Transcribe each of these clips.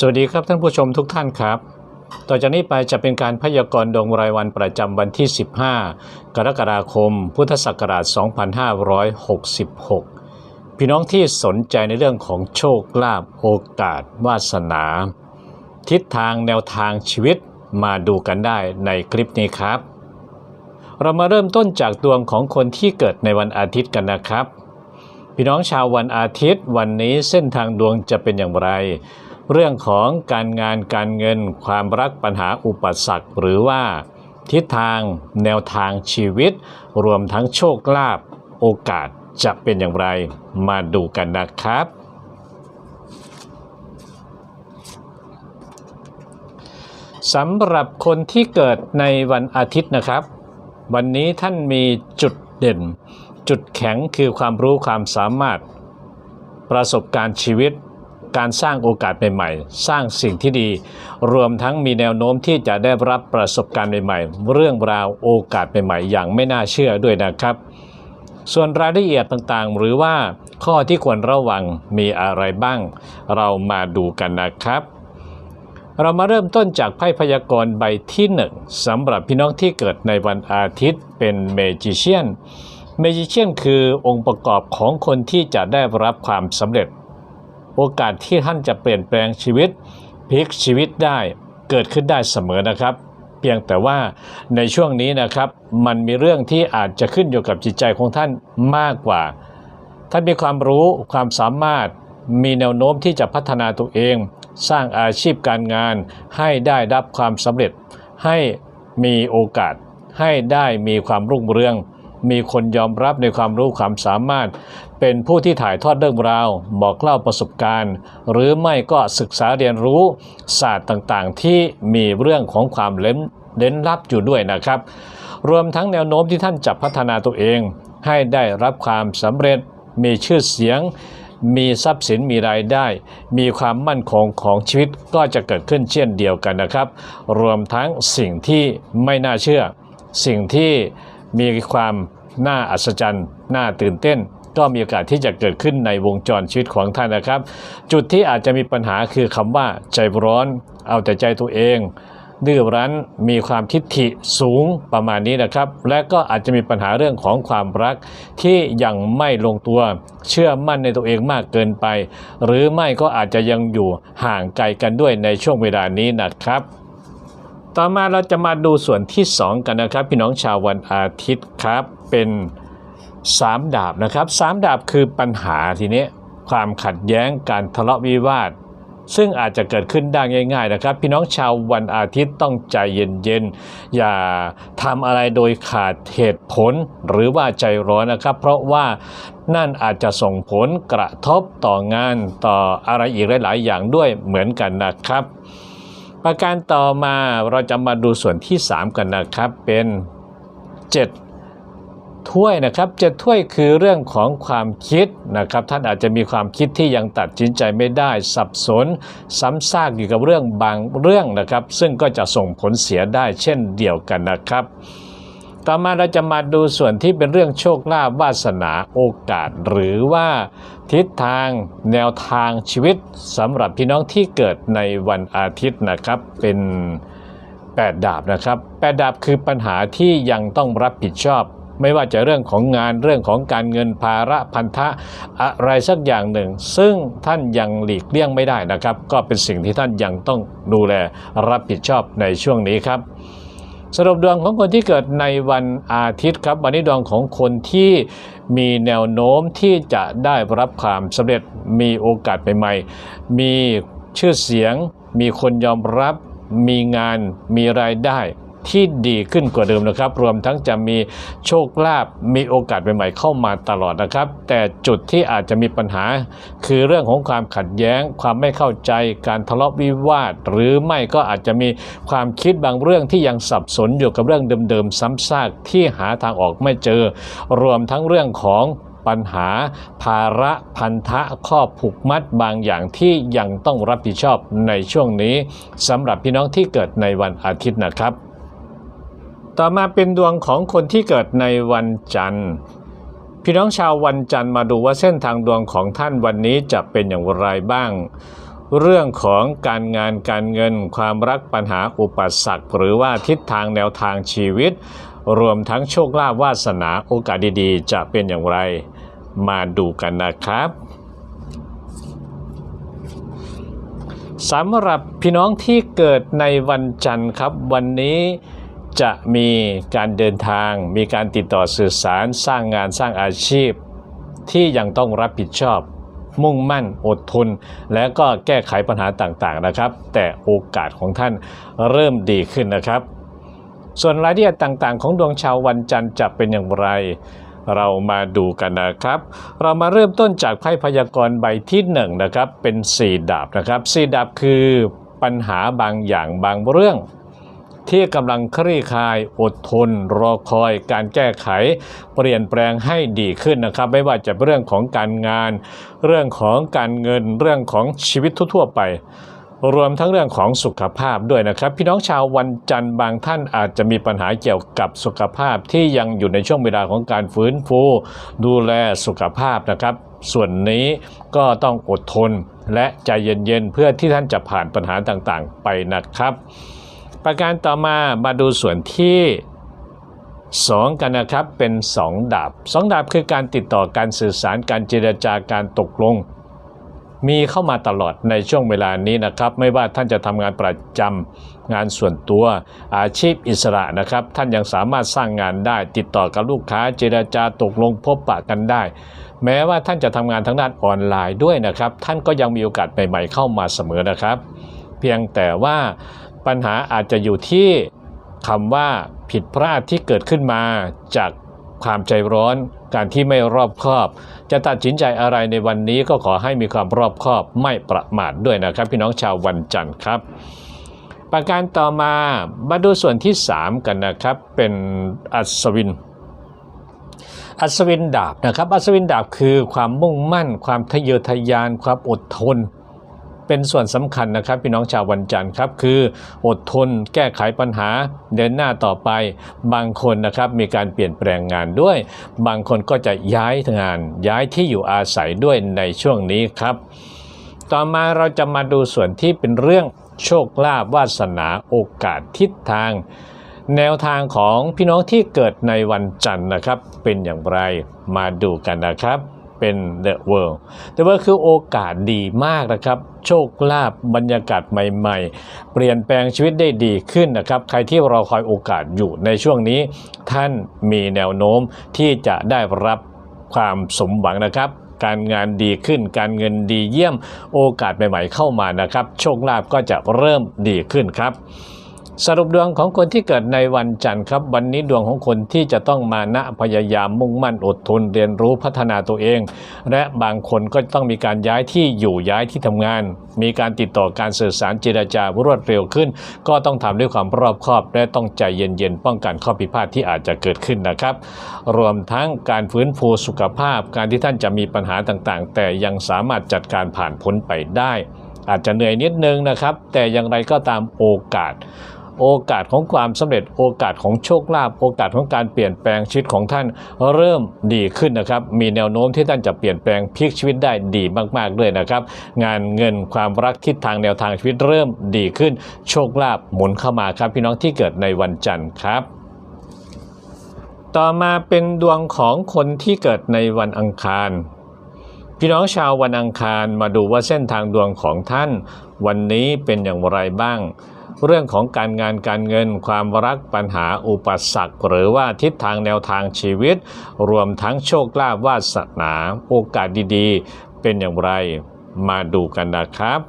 สวัสดีครับท่านผู้ชมทุกท่านครับ ต่อจากนี้ไปจะเป็นการพยากรณ์ดวงรายวันประจำวันที่ 15 กรกฎาคม พุทธศักราช 2566 พี่น้องที่สนใจในเรื่องของโชคลาภโอกาส วาสนา ทิศทางแนวทางชีวิตมาดูกันได้ในคลิปนี้ครับ เรามาเริ่มต้นจากดวงของคนที่เกิดในวันอาทิตย์กันนะครับ พี่น้องชาววันอาทิตย์ วันนี้เส้นทางดวงจะเป็นอย่างไร เรื่องของการงานการเงินความรักปัญหาอุปสรรค หรือว่าทิศทางแนวทางชีวิต รวมทั้งโชคลาภโอกาสจะเป็นอย่างไรมาดูกันนะครับ สำหรับคนที่เกิดในวันอาทิตย์นะครับ วันนี้ท่านมีจุดเด่น จุดแข็งคือความรู้ความสามารถ ประสบการณ์ชีวิต การสร้างโอกาสใหม่ๆ สร้างสิ่งที่ดี รวมทั้งมีแนวโน้มที่จะได้รับประสบการณ์ใหม่ๆ เรื่องราวโอกาสใหม่ๆ อย่างไม่น่าเชื่อด้วยนะครับ ส่วนรายละเอียดต่างๆ หรือว่าข้อที่ควรระวังมีอะไรบ้าง เรามาดูกันนะครับ เรามาเริ่มต้นจากไพ่พยากรณ์ใบที่หนึ่งสำหรับพี่น้องที่เกิดในวันอาทิตย์เป็นเมจิเชียนเมจิเชียนคือองค์ประกอบของคนที่จะได้รับความสำเร็จ โอกาสที่ท่านจะเปลี่ยนแปลงชีวิตพลิกชีวิตได้เกิดขึ้นได้เสมอนะครับ เพียงแต่ว่าในช่วงนี้นะครับมันมีเรื่องที่อาจจะขึ้นอยู่กับจิตใจของท่านมากกว่า ท่านมีความรู้ความสามารถมีแนวโน้มที่จะพัฒนาตัวเอง สร้างอาชีพการงาน ให้ได้รับความสำเร็จ ให้มีโอกาส ให้ได้มีความรุ่งเรือง มีคนยอมรับในความรู้ความสามารถ เป็นผู้ที่ถ่ายทอดเรื่องราว บอกเล่าประสบการณ์ หรือไม่ก็ศึกษาเรียนรู้ศาสตร์ต่างๆ ที่มีเรื่องของความเล้นเล้นลับอยู่ด้วยนะครับ รวมทั้งแนวโน้มที่ท่านจะพัฒนาตัวเอง ให้ได้รับความสำเร็จ มีชื่อเสียง มีทรัพย์สินมีรายได้ มีความมั่นคงของชีวิตก็จะเกิดขึ้นเช่นเดียวกันนะครับ รวมทั้งสิ่งที่ไม่น่าเชื่อ สิ่งที่ มีความน่าอัศจรรย์ น่าตื่นเต้น ก็มีโอกาสที่จะเกิดขึ้นในวงจรชีวิตของท่านนะครับ จุดที่อาจจะมีปัญหาคือคำว่าใจร้อน เอาแต่ใจตัวเองดื้อรั้นมีความทิฏฐิสูงประมาณนี้นะครับ และก็อาจจะมีปัญหาเรื่องของความรักที่ยังไม่ลงตัว เชื่อมั่นในตัวเองมากเกินไป หรือไม่ก็อาจจะยังอยู่ห่างไกลกันด้วยในช่วงเวลานี้นะครับ ต่อมาเราจะมาดูส่วนที่ 2 กันนะครับ พี่น้องชาววันอาทิตย์ครับเป็น3ดาบนะครับสามดาบคือปัญหาทีนี้ความขัดแย้งการทะเลาะวิวาท ซึ่งอาจจะเกิดขึ้นได้ง่าย ๆ นะครับ พี่น้องชาววันอาทิตย์ต้องใจเย็นๆ อย่าทำอะไรโดยขาดเหตุผลหรือว่าใจร้อนนะครับ เพราะว่านั่นอาจจะส่งผลกระทบต่องานต่ออะไรอีกหลาย ๆ อย่างด้วยเหมือนกันนะครับ ประการต่อมาเราจะมาดูส่วนที่ 3 กันนะครับเป็น 7 ถ้วยนะครับเจ็ดถ้วยคือเรื่องของความคิดนะครับ ท่านอาจจะมีความคิดที่ยังตัดสินใจไม่ได้ สับสน ซ้ำซากอยู่กับเรื่องบางเรื่องนะครับ ซึ่งก็จะส่งผลเสียได้เช่นเดียวกันนะครับ ต่อมาเราจะมาดูส่วนที่เป็นเรื่องโชคลาภวาสนาโอกาส หรือว่าทิศทางแนวทางชีวิตสำหรับพี่น้องที่เกิดในวันอาทิตย์นะครับเป็น8ดาบนะครับ8ดาบคือปัญหาที่ยังต้องรับผิดชอบ ไม่ว่าจะเรื่องของงานเรื่องของการเงินภาระพันธะอะไรสักอย่างหนึ่ง ซึ่งท่านยังหลีกเลี่ยงไม่ได้นะครับ ก็เป็นสิ่งที่ท่านยังต้องดูแลรับผิดชอบในช่วงนี้ครับ สรุปดวงของคนที่เกิดในวันอาทิตย์ครับวันนี้ดวงของคนที่มีแนวโน้มที่จะได้รับความสำเร็จมีโอกาสใหม่ๆ มีชื่อเสียง มีคนยอมรับ มีงาน มีรายได้ ที่ดีขึ้นกว่าเดิมนะครับ รวมทั้งจะมีโชคลาภมีโอกาสใหม่ๆเข้ามาตลอดนะครับ แต่จุดที่อาจจะมีปัญหา คือเรื่องของความขัดแย้ง ความไม่เข้าใจการทะเลาะวิวาท หรือไม่ก็อาจจะมีความคิดบางเรื่องที่ยังสับสนอยู่กับเรื่องเดิมๆซ้ำซากที่หาทางออกไม่เจอ รวมทั้งเรื่องของปัญหาภาระพันธะข้อผูกมัดบางอย่างที่ยังต้องรับผิดชอบในช่วงนี้สำหรับพี่น้องที่เกิดในวันอาทิตย์นะครับ ต่อมาเป็นดวงของคนที่เกิดในวันจันทร์ พี่น้องชาววันจันทร์มาดูว่าเส้นทางดวงของท่านวันนี้จะเป็นอย่างไรบ้าง เรื่องของการงานการเงิน ความรักปัญหาอุปสรรคหรือว่าทิศทางแนวทางชีวิต รวมทั้งโชคลาภวาสนาโอกาสดีๆ จะเป็นอย่างไร มาดูกันนะครับสำหรับพี่น้องที่เกิดในวันจันทร์ครับ วันนี้ จะมีการเดินทาง มีการติดต่อสื่อสารสร้างงานสร้างอาชีพ ที่ยังต้องรับผิดชอบ มุ่งมั่นอดทน และก็แก้ไขปัญหาต่างๆนะครับ แต่โอกาสของท่านเริ่มดีขึ้นนะครับ ส่วนรายละเอียดต่างๆ ของดวงชาววันจันทร์จะเป็นอย่างไร เรามาดูกันนะครับ เรามาเริ่มต้นจากไพ่พยากรณ์ใบที่1นงนะครับเป็น 4 ดาบนะครับ4ดาบคือปัญหาบางอย่างบางเรื่อง ที่กำลังคลี่คลายอดทน รอคอยการแก้ไข เปลี่ยนแปลงให้ดีขึ้นนะครับ ไม่ว่าจะเรื่องของการงาน เรื่องของการเงินเรื่องของชีวิตทั่วๆไปรวมทั้งเรื่องของสุขภาพด้วยนะครับ พี่น้องชาววันจันทร์บางท่านอาจจะมีปัญหาเกี่ยวกับสุขภาพที่ยังอยู่ในช่วงเวลาของการฟื้นฟู ดูแลสุขภาพนะครับ ส่วนนี้ก็ต้องอดทนและใจเย็นๆ เพื่อที่ท่านจะผ่านปัญหาต่างๆ ไปนะครับ ประการต่อมามาดูส่วนที่ 2 กันนะครับเป็น 2 ดาบ 2 ดาบคือการติดต่อการสื่อสารการเจรจาการตกลง มีเข้ามาตลอดในช่วงเวลานี้นะครับ ไม่ว่าท่านจะทำงานประจำงานส่วนตัวอาชีพอิสระนะครับ ท่านยังสามารถสร้างงานได้ ติดต่อกับลูกค้าเจรจาตกลงพบปะกันได้ แม้ว่าท่านจะทำงานทางด้านออนไลน์ด้วยนะครับ ท่านก็ยังมีโอกาสใหม่ๆเข้ามาเสมอนะครับ เพียงแต่ว่า ปัญหาอาจจะอยู่ที่คำว่าผิดพลาดที่เกิดขึ้นมาจากความใจร้อน การที่ไม่รอบคอบ จะตัดสินใจอะไรในวันนี้ก็ขอให้มีความรอบคอบไม่ประมาทด้วยนะครับ พี่น้องชาววันจันทร์ครับ ประการต่อมามาดูส่วนที่ 3 กันนะครับเป็นอัศวิน อัศวินดาบนะครับ อัศวินดาบคือความมุ่งมั่น ความทะเยอทะยาน ความอดทน เป็นส่วนสำคัญนะครับ พี่น้องชาววันจันทร์ครับ คืออดทนแก้ไขปัญหาเดินหน้าต่อไป บางคนนะครับมีการเปลี่ยนแปลงงานด้วย บางคนก็จะย้ายงาน ย้ายที่อยู่อาศัยด้วยในช่วงนี้ครับ ต่อมาเราจะมาดูส่วนที่เป็นเรื่องโชคลาภวาสนาโอกาสทิศทาง แนวทางของพี่น้องที่เกิดในวันจันทร์นะครับ เป็นอย่างไรมาดูกันนะครับ เป็น The World The World คือโอกาสดีมากนะครับ โชคลาภบรรยากาศใหม่ๆ เปลี่ยนแปลงชีวิตได้ดีขึ้นนะครับ ใครที่รอคอยโอกาสอยู่ในช่วงนี้ ท่านมีแนวโน้มที่จะได้รับความสมหวังนะครับการงานดีขึ้น การเงินดีเยี่ยม โอกาสใหม่ๆเข้ามานะครับ โชคลาภก็จะเริ่มดีขึ้นครับ สรุปดวงของคนที่เกิดในวันจันทร์ครับ วันนี้ดวงของคนที่จะต้องมานะพยายามมุ่งมั่นอดทนเรียนรู้พัฒนาตัวเอง และบางคนก็ต้องมีการย้ายที่อยู่ย้ายที่ทำงาน มีการติดต่อการสื่อสารเจรจารวดเร็วขึ้น ก็ต้องทำด้วยความรอบคอบ และต้องใจเย็นๆป้องกันข้อผิดพลาดที่อาจจะเกิดขึ้นนะครับ รวมทั้งการฟื้นฟูสุขภาพ การที่ท่านจะมีปัญหาต่างๆ แต่ยังสามารถจัดการผ่านพ้นไปได้ อาจจะเหนื่อยนิดนึงนะครับ แต่อย่างไรก็ตามโอกาส โอกาสของความสำเร็จโอกาสของโชคลาภโอกาสของการเปลี่ยนแปลงชีวิตของท่านเริ่มดีขึ้นนะครับ มีแนวโน้มที่ท่านจะเปลี่ยนแปลงพลิกชีวิตได้ดีมากๆด้วยนะครับ งานเงินความรักทิศทางแนวทางชีวิตเริ่มดีขึ้น โชคลาภหมุนเข้ามาครับ พี่น้องที่เกิดในวันจันทร์ครับต่อมาเป็นดวงของคนที่เกิดในวันอังคาร พี่น้องชาววันอังคารมาดูว่าเส้นทางดวงของท่าน วันนี้เป็นอย่างไรบ้าง เรื่องของการงานการเงิน ความรักปัญหาอุปสรรค หรือว่าทิศทางแนวทางชีวิต รวมทั้งโชคลาภวาสนา โอกาสดีๆ เป็นอย่างไรมาดูกันนะครับ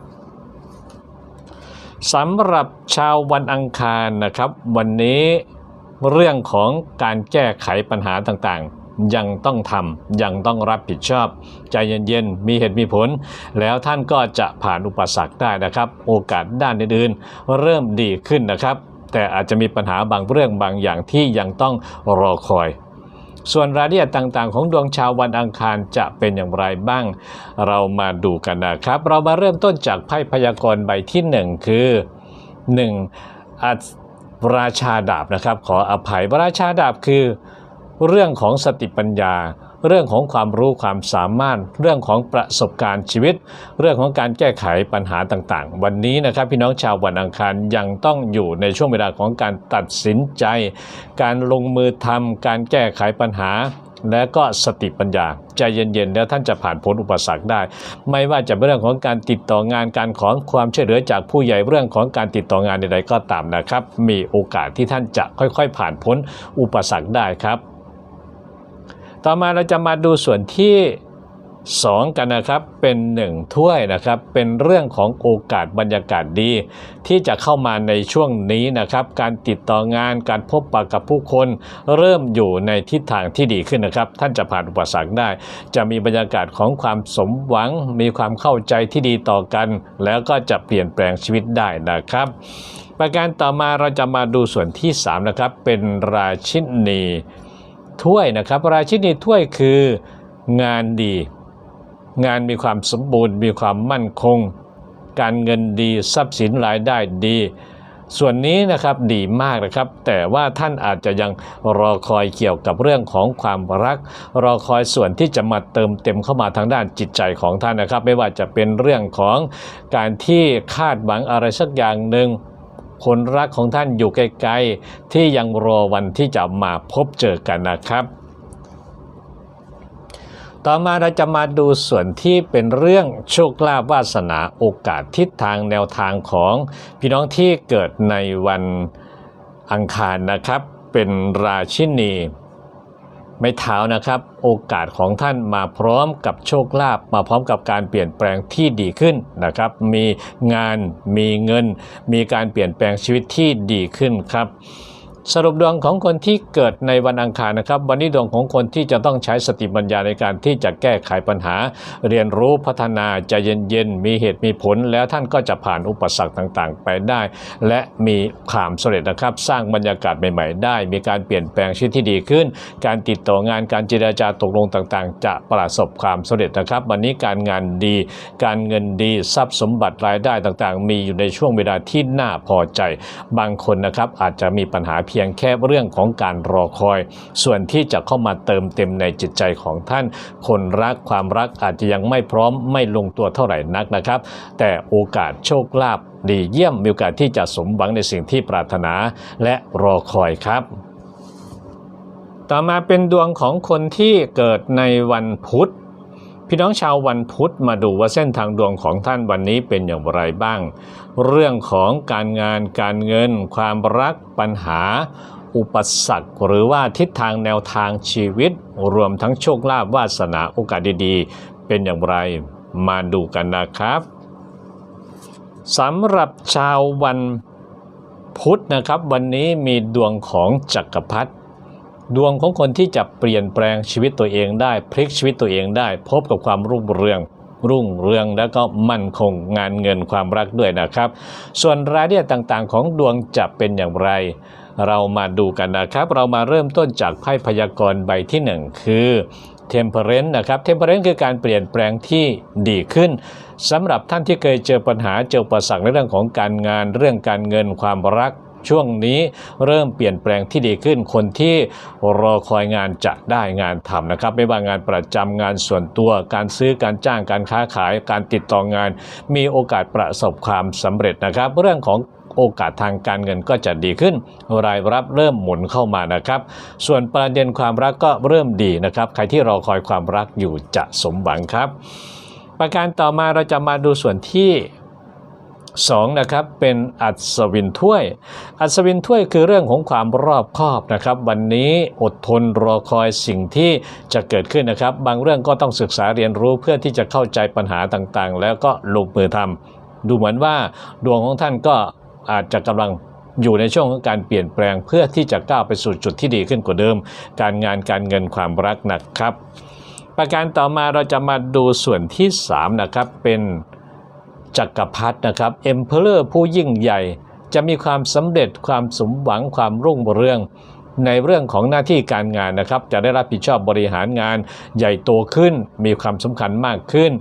สำหรับชาววันอังคารนะครับ วันนี้เรื่องของการแก้ไขปัญหาต่างๆ ยังต้องทำยังต้องรับผิดชอบ ใจเย็นๆ มีเหตุมีผล แล้วท่านก็จะผ่านอุปสรรคได้นะครับ โอกาสด้านอื่นๆเริ่มดีขึ้นนะครับ แต่อาจจะมีปัญหาบางเรื่องบางอย่างที่ยังต้องรอคอยส่วนรายละเอียดต่างๆ ของดวงชาววันอังคารจะเป็นอย่างไรบ้าง เรามาดูกันนะครับ เรามาเริ่มต้นจากไพ่พยากรณ์ใบที่หนึ่งคือ 1. อัศราชาดาบนะครับ ขออภัยราชาดาบคือ เรื่องของสติปัญญา เรื่องของความรู้ความสามารถ เรื่องของประสบการณ์ชีวิต เรื่องของการแก้ไขปัญหาต่างๆ วันนี้นะครับพี่น้องชาววันอังคารยังต้องอยู่ในช่วงเวลาของการตัดสินใจ การลงมือทำการแก้ไขปัญหาและก็สติปัญญาใจเย็นๆ แล้วท่านจะผ่านพ้นอุปสรรคได้ ไม่ว่าจะเป็นเรื่องของการติดต่องานการขอความช่วยเหลือจากผู้ใหญ่เรื่องของการติดต่องานใดๆก็ตามนะครับ มีโอกาสที่ท่านจะค่อยๆ ผ่านพ้นอุปสรรคได้ครับ ต่อมาเราจะมาดูส่วนที่ 2 กันนะครับ เป็น 1 ถ้วยนะครับ เป็นเรื่องของโอกาสบรรยากาศดี ที่จะเข้ามาในช่วงนี้นะครับ การติดต่องานการพบปะกับผู้คน เริ่มอยู่ในทิศทางที่ดีขึ้นนะครับ ท่านจะผ่านอุปสรรคได้ จะมีบรรยากาศของความสมหวัง มีความเข้าใจที่ดีต่อกัน แล้วก็จะเปลี่ยนแปลงชีวิตได้นะครับประการต่อมาเราจะมาดูส่วนที่ 3 นะครับ เป็นราชินี ถ้วยนะครับ ราชินีถ้วยคืองานดี งานมีความสมบูรณ์ มีความมั่นคง การเงินดีทรัพย์สินรายได้ดี ส่วนนี้นะครับดีมากนะครับ แต่ว่าท่านอาจจะยังรอคอยเกี่ยวกับเรื่องของความรัก รอคอยส่วนที่จะมาเติมเต็มเข้ามาทางด้านจิตใจของท่านนะครับ ไม่ว่าจะเป็นเรื่องของการที่คาดหวังอะไรสักอย่างหนึ่ง คนรักของท่านอยู่ไกลๆ ที่ยังรอวันที่จะมาพบเจอกันนะครับ ต่อมาเราจะมาดูส่วนที่เป็นเรื่องโชคลาภวาสนาโอกาสทิศทางแนวทางของพี่น้องที่เกิดในวันอังคารนะครับ เป็นราชินี ไม้เท้านะครับ โอกาสของท่านมาพร้อมกับโชคลาภมาพร้อมกับการเปลี่ยนแปลงที่ดีขึ้นนะครับ มีงานมีเงิน มีการเปลี่ยนแปลงชีวิตที่ดีขึ้นครับ สรุปดวงของคนที่เกิดในวันอังคารนะครับ วันนี้ดวงของคนที่จะต้องใช้สติปัญญาในการที่จะแก้ไขปัญหา เรียนรู้พัฒนาใจเย็นๆมีเหตุมีผล แล้วท่านก็จะผ่านอุปสรรคต่างๆ ไปได้ และมีความสำเร็จนะครับ สร้างบรรยากาศใหม่ๆ ได้ มีการเปลี่ยนแปลงชีวิตที่ดีขึ้น การติดต่องานการเจรจาตกลงต่างๆ จะประสบความสำเร็จนะครับ วันนี้การงานดี การเงินดีทรัพย์สมบัติรายได้ต่างๆ มีอยู่ในช่วงเวลาที่น่าพอใจ บางคนนะครับอาจจะมีปัญหาเพีียงแค่เรื่องของการรอคอย ส่วนที่จะเข้ามาเติมเต็มในจิตใจของท่าน คนรักความรักอาจจะยังไม่พร้อมไม่ลงตัวเท่าไหร่นักนะครับ แต่โอกาสโชคลาภดีเยี่ยมมีโอกาสที่จะสมหวังในสิ่งที่ปรารถนาและรอคอยครับต่อมาเป็นดวงของคนที่เกิดในวันพุธ พี่น้องชาววันพุธมาดูว่าเส้นทางดวงของท่านวันนี้เป็นอย่างไรบ้าง เรื่องของการงานการเงิน ความรักปัญหา อุปสรรคหรือว่าทิศทางแนวทางชีวิต รวมทั้งโชคลาภวาสนาโอกาสดีๆ เป็นอย่างไรมาดูกันนะครับสำหรับชาววันพุธนะครับ วันนี้มีดวงของจักรพรรดิ ดวงของคนที่จะเปลี่ยนแปลงชีวิตตัวเองได้พลิกชีวิตตัวเองได้ พบกับความรุ่งเรือง รุ่งเรืองแล้วก็มั่นคงงานเงินความรักด้วยนะครับ ส่วนรายละเอียดต่างๆ ของดวงจะเป็นอย่างไร เรามาดูกันนะครับ เรามาเริ่มต้นจากไพ่พยากรณ์ใบที่หนึ่งคือ Temperance นะครับ Temperance คือการเปลี่ยนแปลงที่ดีขึ้นสำหรับท่านที่เคยเจอปัญหาเจอประสักในเรื่องของการงาน เรื่องการเงินความรัก ช่วงนี้เริ่มเปลี่ยนแปลงที่ดีขึ้น คนที่รอคอยงานจะได้งานทำนะครับ ไม่ว่างานประจำงานส่วนตัว การซื้อการจ้างการค้าขาย การติดต่องาน มีโอกาสประสบความสำเร็จนะครับ เรื่องของโอกาสทางการเงินก็จะดีขึ้น รายรับเริ่มหมุนเข้ามานะครับ ส่วนประเด็นความรักก็เริ่มดีนะครับ ใครที่รอคอยความรักอยู่จะสมหวังครับ ประการต่อมาเราจะมาดูส่วนที่ 2นะครับเป็นอัศวินถ้วย อัศวินถ้วยคือเรื่องของความรอบคอบนะครับ วันนี้อดทนรอคอยสิ่งที่จะเกิดขึ้นนะครับ บางเรื่องก็ต้องศึกษาเรียนรู้เพื่อที่จะเข้าใจปัญหาต่างๆ แล้วก็ลงมือทำดูเหมือนว่าดวงของท่านก็อาจจะกำลังอยู่ในช่วงของการเปลี่ยนแปลงเพื่อที่จะก้าวไปสู่จุดที่ดีขึ้นกว่าเดิม การงานการเงินความรักนะครับ ประการต่อมาเราจะมาดูส่วนที่ 3 นะครับเป็น จักรพรรดินะครับเอ็มเพลเลอร์ผู้ยิ่งใหญ่ จะมีความสำเร็จความสมหวังความรุ่งเรือง ในเรื่องของหน้าที่การงานนะครับ จะได้รับผิดชอบบริหารงานใหญ่โตขึ้น มีความสำคัญมากขึ้น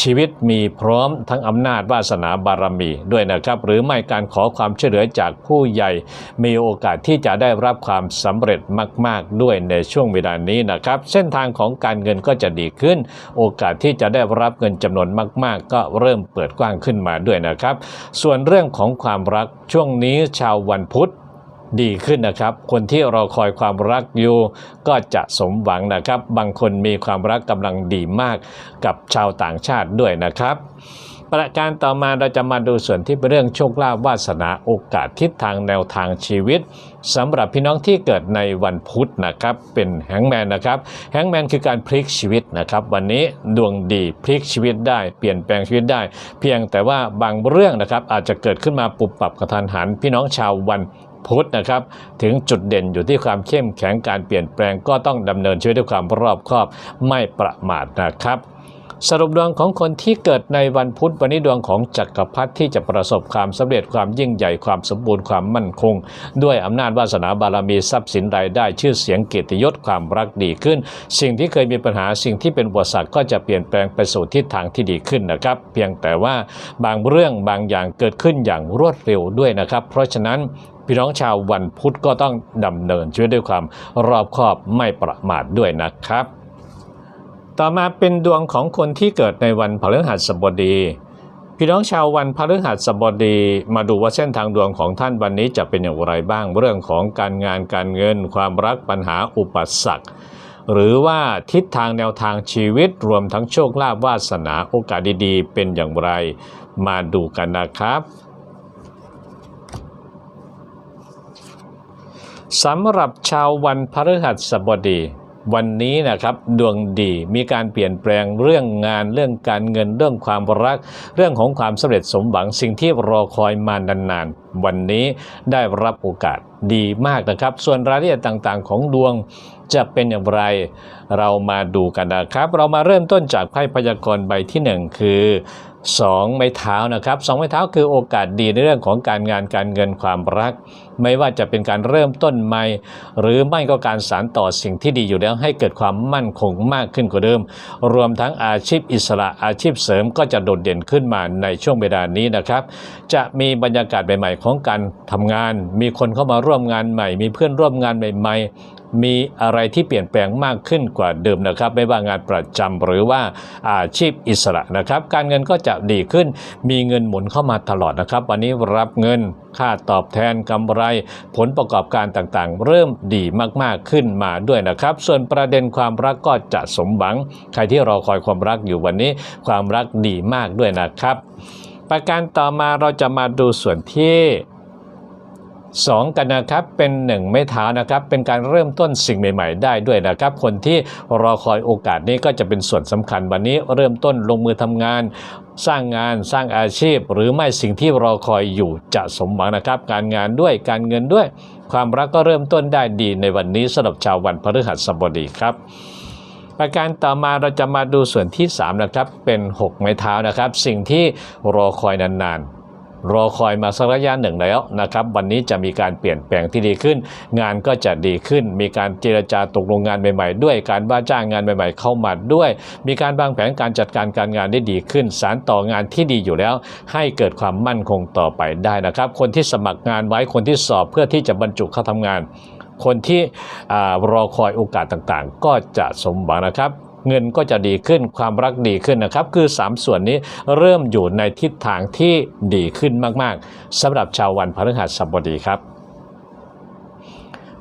ชีวิตมีพร้อมทั้งอำนาจวาสนาบารมีด้วยนะครับ หรือไม่การขอความช่วยเหลือจากผู้ใหญ่ มีโอกาสที่จะได้รับความสำเร็จมาก ๆ ด้วยในช่วงเวลานี้นะครับ เส้นทางของการเงินก็จะดีขึ้น โอกาสที่จะได้รับเงินจำนวนมาก ๆ ก็เริ่มเปิดกว้างขึ้นมาด้วยนะครับ ส่วนเรื่องของความรักช่วงนี้ชาววันพุธ ดีขึ้นนะครับ คนที่รอคอยความรักอยู่ก็จะสมหวังนะครับ บางคนมีความรักกำลังดีมากกับชาวต่างชาติด้วยนะครับประการต่อมาเราจะมาดูส่วนที่เป็นเรื่องโชคลาภวาสนาโอกาสทิศทางแนวทางชีวิตสำหรับพี่น้องที่เกิดในวันพุธนะครับเป็นแฮงแมนนะครับแฮงแมนคือการพลิกชีวิตนะครับวันนี้ดวงดีพลิกชีวิตได้เปลี่ยนแปลงชีวิตได้ เพียงแต่ว่าบางเรื่องนะครับอาจจะเกิดขึ้นมาปุบปับกระทันหันพี่น้องชาววัน พุธนะครับ ถึงจุดเด่นอยู่ที่ความเข้มแข็งการเปลี่ยนแปลงก็ต้องดำเนินชีวิตด้วยความรอบคอบไม่ประมาทนะครับสรุปดวงของคนที่เกิดในวันพุธวันนี้ดวงของจักรพรรดิที่จะประสบความสำเร็จความยิ่งใหญ่ความสมบูรณ์ความมั่นคง ด้วยอำนาจวาสนาบารมีทรัพย์สินรายได้ชื่อเสียงเกียรติยศความรักดีขึ้น สิ่งที่เคยมีปัญหาสิ่งที่เป็นอุปสรรคก็จะเปลี่ยนแปลงไปสู่ทิศทางที่ดีขึ้นนะครับ เพียงแต่ว่าบางเรื่องบางอย่างเกิดขึ้นอย่างรวดเร็วด้วยนะครับ เพราะฉะนั้น พี่น้องชาววันพุธก็ต้องดำเนินชีวิตด้วยความรอบคอบไม่ประมาทด้วยนะครับ ต่อมาเป็นดวงของคนที่เกิดในวันพฤหัสบดีพี่น้องชาววันพฤหัสบดีมาดูว่าเส้นทางดวงของท่านวันนี้จะเป็นอย่างไรบ้างเรื่องของการงานการเงิน ความรักปัญหาอุปสรรคหรือว่าทิศทางแนวทางชีวิตรวมทั้งโชคลาภวาสนาโอกาสดีๆ เป็นอย่างไร มาดูกันนะครับ สำหรับชาววันพฤหัสบดี วันนี้นะครับดวงดีมีการเปลี่ยนแปลงเรื่องงานเรื่องการเงินเรื่องความรัก เรื่องของความสำเร็จสมหวังสิ่งที่รอคอยมานานๆ วันนี้ได้รับโอกาสดีมากนะครับ ส่วนรายละเอียดต่างๆ ของดวงจะเป็นอย่างไร เรามาดูกันนะครับ เรามาเริ่มต้นจากไพ่พยากรณ์ใบที่หนึ่งคือสองไม้เท้านะครับสองไม้เท้าคือโอกาสดีในเรื่องของการงานการเงินความรัก ไม่ว่าจะเป็นการเริ่มต้นใหม่ หรือไม่ก็การสานต่อสิ่งที่ดีอยู่แล้วให้เกิดความมั่นคงมากขึ้นกว่าเดิม รวมทั้งอาชีพอิสระอาชีพเสริมก็จะโดดเด่นขึ้นมาในช่วงเวลานี้นะครับ จะมีบรรยากาศใหม่ๆของการทำงาน มีคนเข้ามาร่วมงานใหม่ มีเพื่อนร่วมงานใหม่ๆ มีอะไรที่เปลี่ยนแปลงมากขึ้นกว่าเดิมนะครับ ไม่ว่างานประจำหรือว่าอาชีพอิสระนะครับ การเงินก็จะดีขึ้น มีเงินหมุนเข้ามาตลอดนะครับ วันนี้รับเงินค่าตอบแทนกำไร ผลประกอบการต่างๆ เริ่มดีมากๆขึ้นมาด้วยนะครับ ส่วนประเด็นความรักก็จะสมหวัง ใครที่รอคอยความรักอยู่วันนี้ ความรักดีมากด้วยนะครับ ประการต่อมาเราจะมาดูส่วนที่สองกันนะครับเป็นหนึ่งไม้เท้านะครับ เป็นการเริ่มต้นสิ่งใหม่ ๆ ได้ด้วยนะครับ คนที่รอคอยโอกาสนี้ก็จะเป็นส่วนสำคัญวันนี้เริ่มต้นลงมือทำงาน สร้างงานสร้างอาชีพ หรือไม่สิ่งที่รอคอยอยู่จะสมหวังนะครับ การงานด้วยการเงินด้วย ความรักก็เริ่มต้นได้ดีในวันนี้สำหรับชาววันพฤหัสบดีครับ ประการต่อมาเราจะมาดูส่วนที่3นะครับเป็น 6 ไม้เท้านะครับ สิ่งที่รอคอยนานๆ รอคอยมาสักระยะหนึ่งแล้วนะครับ วันนี้จะมีการเปลี่ยนแปลงที่ดีขึ้น งานก็จะดีขึ้น มีการเจรจาตกลงงานใหม่ๆ ด้วยการว่าจ้างงานใหม่ๆ เข้ามาด้วย มีการวางแผนการจัดการการงานได้ดีขึ้น สารต่องานที่ดีอยู่แล้ว ให้เกิดความมั่นคงต่อไปได้นะครับ คนที่สมัครงานไว้คนที่สอบเพื่อที่จะบรรจุเข้าทำงาน คนที่รอคอยโอกาสต่างๆ ก็จะสมหวังนะครับเงินก็จะดีขึ้นความรักดีขึ้นนะครับ คือ 3 ส่วนนี้เริ่มอยู่ในทิศทางที่ดีขึ้นมากๆสำหรับชาววันพฤหัสบดีครับ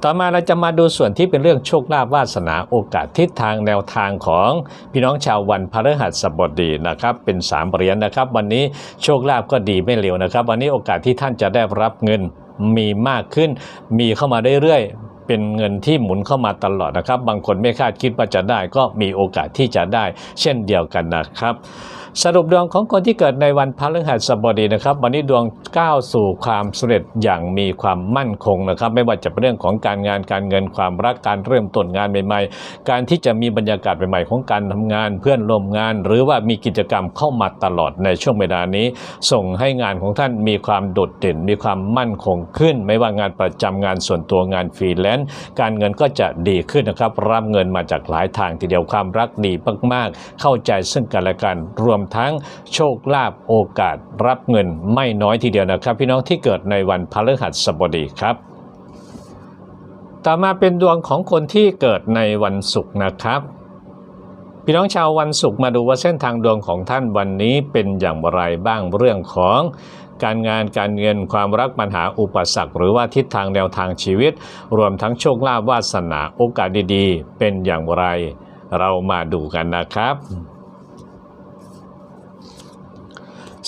ต่อมาเราจะมาดูส่วนที่เป็นเรื่องโชคลาภวาสนาโอกาสทิศทางแนวทางของพี่น้องชาววันพฤหัสบดีนะครับ เป็น3เหรียญนะครับ วันนี้โชคลาภก็ดีไม่เร็วนะครับ วันนี้โอกาสที่ท่านจะได้รับเงิน มีมากขึ้น มีเข้ามาเรื่อยๆ เป็นเงินที่หมุนเข้ามาตลอดนะครับ บางคนไม่คาดคิดว่าจะได้ก็มีโอกาสที่จะได้ เช่นเดียวกันนะครับ สรุปดวงของคนที่เกิดในวันพฤหัสบดีนะครับ วันนี้ดวงก้าวสู่ความสำเร็จอย่างมีความมั่นคงนะครับ ไม่ว่าจะเป็นเรื่องของการงานการเงินความรักการเริ่มต้นงานใหม่ๆ การที่จะมีบรรยากาศใหม่ๆ ของการทำงานเพื่อนร่วมงาน หรือว่ามีกิจกรรมเข้ามาตลอดในช่วงเวลานี้ ส่งให้งานของท่านมีความโดดเด่น มีความมั่นคงขึ้น ไม่ว่างานประจำงานส่วนตัวงานฟรีแลนซ์การเงินก็จะดีขึ้นนะครับรับเงินมาจากหลายทางทีเดียวความรักดีมากๆ เข้าใจซึ่งกันและกันรวมทั้งโชคลาภโอกาสรับเงินไม่น้อยทีเดียวนะครับ พี่น้องที่เกิดในวันพฤหัสบดีครับ ต่อมาเป็นดวงของคนที่เกิดในวันศุกร์นะครับพี่น้องชาววันศุกร์มาดูว่าเส้นทางดวงของท่านวันนี้เป็นอย่างไรบ้างเรื่องของการงานการเงินความรักปัญหาอุปสรรค หรือว่าทิศทางแนวทางชีวิต รวมทั้งโชคลาภวาสนาโอกาสดีๆ เป็นอย่างไร เรามาดูกันนะครับ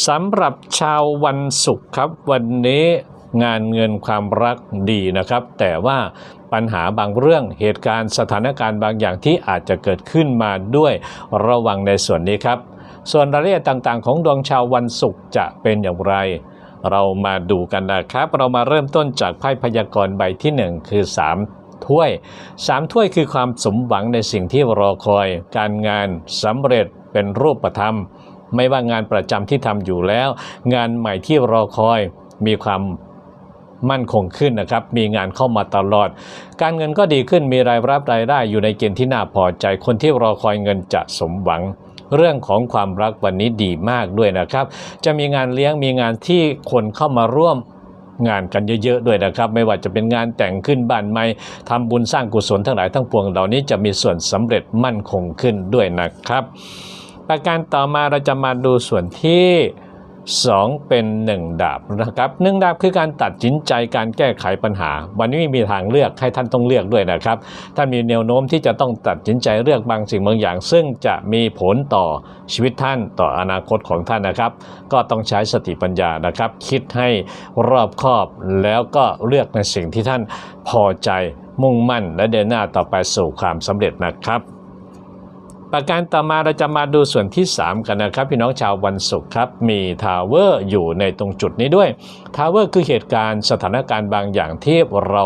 สำหรับชาววันศุกร์ครับ วันนี้งานเงินความรักดีนะครับ แต่ว่าปัญหาบางเรื่องเหตุการณ์สถานการณ์บางอย่างที่อาจจะเกิดขึ้นมาด้วยระวังในส่วนนี้ครับ ส่วนรายละเอียดต่างๆ ของดวงชาววันศุกร์จะเป็นอย่างไร เรามาดูกันนะครับ เรามาเริ่มต้นจากไพ่พยากรณ์ใบที่ 1 คือ 3ถ้วย3ถ้วยคือความสมหวังในสิ่งที่รอคอย การงานสำเร็จเป็นรูปธรรม ไม่ว่างานประจำที่ทำอยู่แล้ว งานใหม่ที่รอคอยมีความมั่นคงขึ้นนะครับ มีงานเข้ามาตลอด การเงินก็ดีขึ้นมีรายรับรายได้อยู่ในเกณฑ์ที่น่าพอใจ คนที่รอคอยเงินจะสมหวัง เรื่องของความรักวันนี้ดีมากด้วยนะครับ จะมีงานเลี้ยงมีงานที่คนเข้ามาร่วมงานกันเยอะๆด้วยนะครับ ไม่ว่าจะเป็นงานแต่งขึ้นบ้านใหม่ทำบุญสร้างกุศลทั้งหลายทั้งปวงเหล่านี้จะมีส่วนสำเร็จมั่นคงขึ้นด้วยนะครับ ประการต่อมาเราจะมาดูส่วนที่ 2 เป็น 1 ดาบนะครับหนึ่งดาบคือการตัดสินใจการแก้ไขปัญหา วันนี้ไม่มีทางเลือกให้ท่านต้องเลือกด้วยนะครับ ท่านมีแนวโน้มที่จะต้องตัดสินใจเลือกบางสิ่งบางอย่าง ซึ่งจะมีผลต่อชีวิตท่านต่ออนาคตของท่านนะครับ ก็ต้องใช้สติปัญญานะครับ คิดให้รอบคอบแล้วก็เลือกในสิ่งที่ท่านพอใจมุ่งมั่นและเดินหน้าต่อไปสู่ความสำเร็จนะครับ ประการต่อมาเราจะมาดูส่วนที่ 3 กันนะครับ พี่น้องชาววันศุกร์ครับ มีทาวเวอร์อยู่ในตรงจุดนี้ด้วยทาวเวอร์คือเหตุการณ์สถานการณ์บางอย่างที่เรา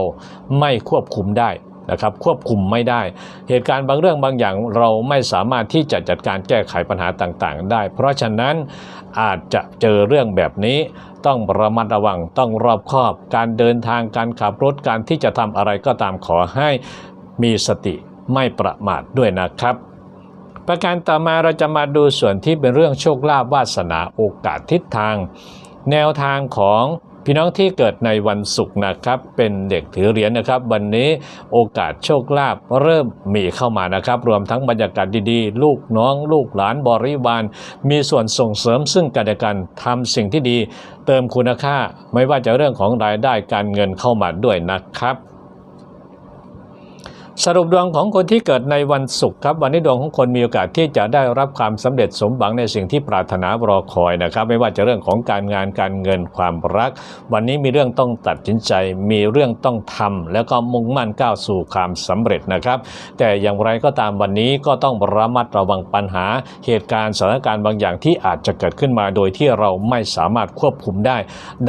ไม่ควบคุมได้นะครับควบคุมไม่ได้ เหตุการณ์บางเรื่องบางอย่างเราไม่สามารถที่จะจัดการแก้ไขปัญหาต่างๆ ได้ เพราะฉะนั้นอาจจะเจอเรื่องแบบนี้ต้องระมัดระวังต้องรอบคอบ การเดินทางการขับรถการที่จะทำอะไรก็ตามขอให้มีสติไม่ประมาทด้วยนะครับ ประการต่อมาเราจะมาดูส่วนที่เป็นเรื่องโชคลาภวาสนาโอกาสทิศทาง แนวทางของพี่น้องที่เกิดในวันศุกร์นะครับเป็นเด็กถือเหรียญนะครับ วันนี้โอกาสโชคลาภเริ่มมีเข้ามานะครับ รวมทั้งบรรยากาศดีๆ ลูกน้อง ลูกหลานบริวารมีส่วนส่งเสริมซึ่งกันและกันทำสิ่งที่ดี เติมคุณค่า ไม่ว่าจะเรื่องของรายได้การเงินเข้ามาด้วยนะครับ สรุปดวงของคนที่เกิดในวันศุกร์ครับ วันนี้ดวงของคนมีโอกาสที่จะได้รับความสำเร็จสมหวังในสิ่งที่ปรารถนารอคอยนะครับ ไม่ว่าจะเรื่องของการงานการเงินความรัก วันนี้มีเรื่องต้องตัดสินใจ มีเรื่องต้องทำแล้วก็มุ่งมั่นก้าวสู่ความสำเร็จนะครับ แต่อย่างไรก็ตามวันนี้ก็ต้องระมัดระวังปัญหา เหตุการณ์สถานการณ์บางอย่างที่อาจจะเกิดขึ้นมา โดยที่เราไม่สามารถควบคุมได้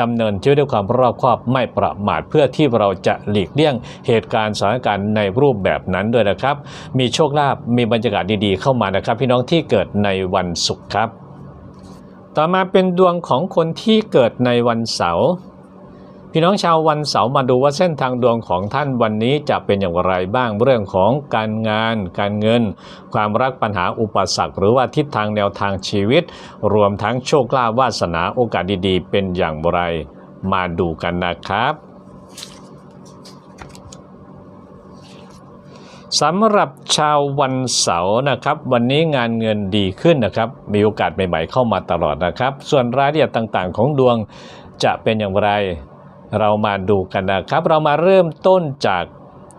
ดำเนินชีวิตด้วยความรอบคอบไม่ประมาทเพื่อที่เราจะหลีกเลี่ยง เหตุการณ์สถานการณ์ในรูปแบบนั้นด้วยนะครับ มีโชคลาภมีบรรยากาศดีๆเข้ามานะครับ พี่น้องที่เกิดในวันศุกร์ครับ ต่อมาเป็นดวงของคนที่เกิดในวันเสาร์พี่น้องชาววันเสาร์มาดูว่าเส้นทางดวงของท่านวันนี้จะเป็นอย่างไรบ้างเรื่องของการงาน การเงิน ความรักปัญหาอุปสรรค หรือว่าทิศทางแนวทางชีวิต รวมทั้งโชคลาภวาสนาโอกาสดีๆ เป็นอย่างไร มาดูกันนะครับ สำหรับชาววันเสาร์นะครับ วันนี้งานเงินดีขึ้นนะครับ มีโอกาสใหม่ๆเข้ามาตลอดนะครับ ส่วนรายละเอียดต่างๆ ของดวงจะเป็นอย่างไร เรามาดูกันนะครับ เรามาเริ่มต้นจาก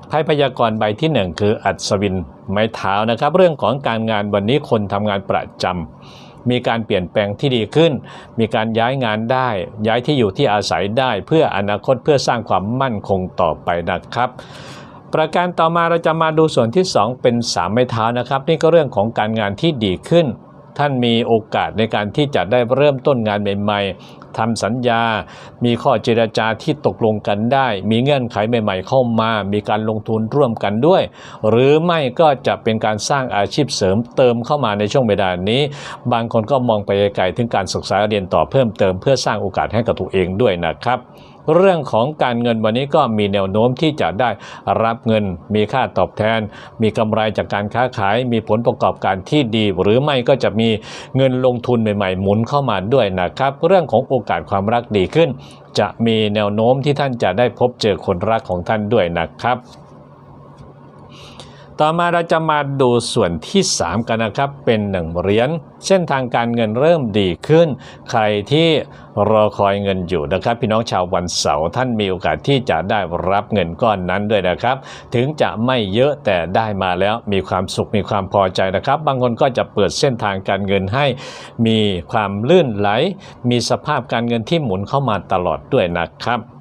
ไพ่พยากรณ์ใบที่หนึ่งคืออัศวินไม้เท้านะครับ เรื่องของการงานวันนี้คนทำงานประจำมีการเปลี่ยนแปลงที่ดีขึ้น มีการย้ายงานได้ ย้ายที่อยู่ที่อาศัยได้ เพื่ออนาคตเพื่อสร้างความมั่นคงต่อไปนะครับ ประการต่อมาเราจะมาดูส่วนที่ 2 เป็น3ไม้เท้านะครับ นี่ก็เรื่องของการงานที่ดีขึ้น ท่านมีโอกาสในการที่จะได้เริ่มต้นงานใหม่ๆทำสัญญา มีข้อเจรจาที่ตกลงกันได้ มีเงื่อนไขใหม่ ๆ เข้ามา มีการลงทุนร่วมกันด้วย หรือไม่ก็จะเป็นการสร้างอาชีพเสริมเติมเข้ามาในช่วงเวลานี้ บางคนก็มองไปไกลๆถึงการศึกษาเรียนต่อเพิ่มเติม เพื่อสร้างโอกาสให้กับตัวเองด้วยนะครับ เรื่องของการเงินวันนี้ก็มีแนวโน้มที่จะได้รับเงิน มีค่าตอบแทน มีกำไรจากการค้าขาย มีผลประกอบการที่ดี หรือไม่ก็จะมีเงินลงทุนใหม่ๆ หมุนเข้ามาด้วยนะครับ เรื่องของโอกาสความรักดีขึ้น จะมีแนวโน้มที่ท่านจะได้พบเจอคนรักของท่านด้วยนะครับ ต่อมาเราจะมาดูส่วนที่ 3 กันนะครับ เป็นหนึ่งเหรียญเส้นทางการเงินเริ่มดีขึ้น ใครที่รอคอยเงินอยู่นะครับ พี่น้องชาววันเสาร์ท่านมีโอกาสที่จะได้รับเงินก้อนนั้นด้วยนะครับ ถึงจะไม่เยอะแต่ได้มาแล้วมีความสุขมีความพอใจนะครับ บางคนก็จะเปิดเส้นทางการเงินให้ มีความลื่นไหล มีสภาพการเงินที่หมุนเข้ามาตลอดด้วยนะครับ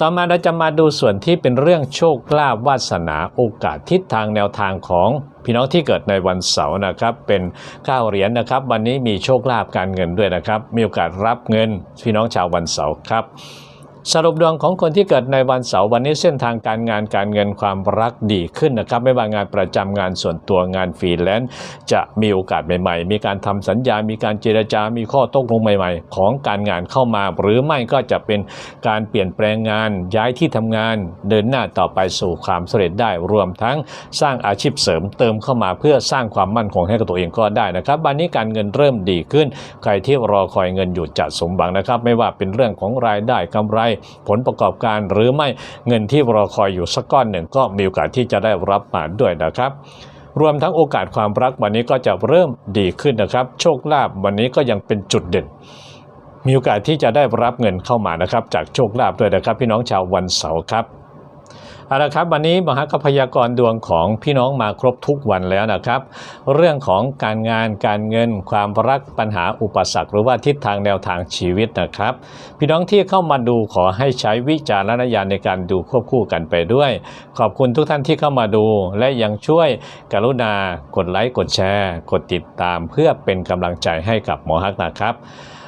ต่อมาเราจะมาดูส่วนที่เป็นเรื่องโชคลาภวาสนาโอกาสทิศทางแนวทางของพี่น้องที่เกิดในวันเสาร์นะครับเป็นข้าวเหรียญนะครับ วันนี้มีโชคลาภการเงินด้วยนะครับ มีโอกาสรับเงินพี่น้องชาววันเสาร์ครับ สรุปดวงของคนที่เกิดในวันเสาร์วันนี้เส้นทางการงานการเงินความรักดีขึ้นนะครับ ไม่ว่างานประจำงานส่วนตัวงานฟรีแลนซ์จะมีโอกาสใหม่ๆ มีการทำสัญญา มีการเจรจา มีข้อตกลงใหม่ ๆ ของการงานเข้ามา หรือไม่ก็จะเป็นการเปลี่ยนแปลงงาน ย้ายที่ทำงาน เดินหน้าต่อไปสู่ความสำเร็จได้รวมทั้งสร้างอาชีพเสริมเติมเข้ามาเพื่อสร้างความมั่นคงให้กับตัวเองก็ได้นะครับวันนี้การเงินเริ่มดีขึ้น ใครที่รอคอยเงินอยู่จะสมหวังนะครับ ไม่ว่าเป็นเรื่องของรายได้กำไรผลประกอบการหรือไม่เงินที่รอคอยอยู่สักก้อนหนึ่งก็มีโอกาสที่จะได้รับมาด้วยนะครับรวมทั้งโอกาสความรักวันนี้ก็จะเริ่มดีขึ้นนะครับ โชคลาภวันนี้ก็ยังเป็นจุดเด่น มีโอกาสที่จะได้รับเงินเข้ามานะครับ จากโชคลาภด้วยนะครับ พี่น้องชาววันเสาร์ครับ เอาละครับวันนี้มหากพยากรดวงของพี่น้องมาครบทุกวันแล้วนะครับ เรื่องของการงานการเงินความรักปัญหาอุปสรรค หรือว่าทิศทางแนวทางชีวิตนะครับ พี่น้องที่เข้ามาดูขอให้ใช้วิจารณญาณในการดูควบคู่กันไปด้วย ขอบคุณทุกท่านที่เข้ามาดูและยังช่วยกรุณากดไลค์กดแชร์ กดติดตามเพื่อเป็นกำลังใจให้กับหมอฮักนะครับ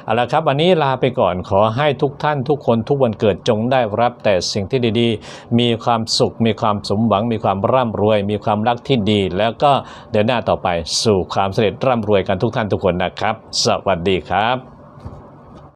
เอาละครับวันนี้ลาไปก่อนขอให้ทุกท่านทุกคนทุกวันเกิดจงได้รับแต่สิ่งที่ดีๆ มีความสุข มีความสมหวัง มีความร่ำรวย มีความรักที่ดี แล้วก็เดินหน้าต่อไปสู่ความสำเร็จร่ำรวยกันทุกท่านทุกคนนะครับ สวัสดีครับ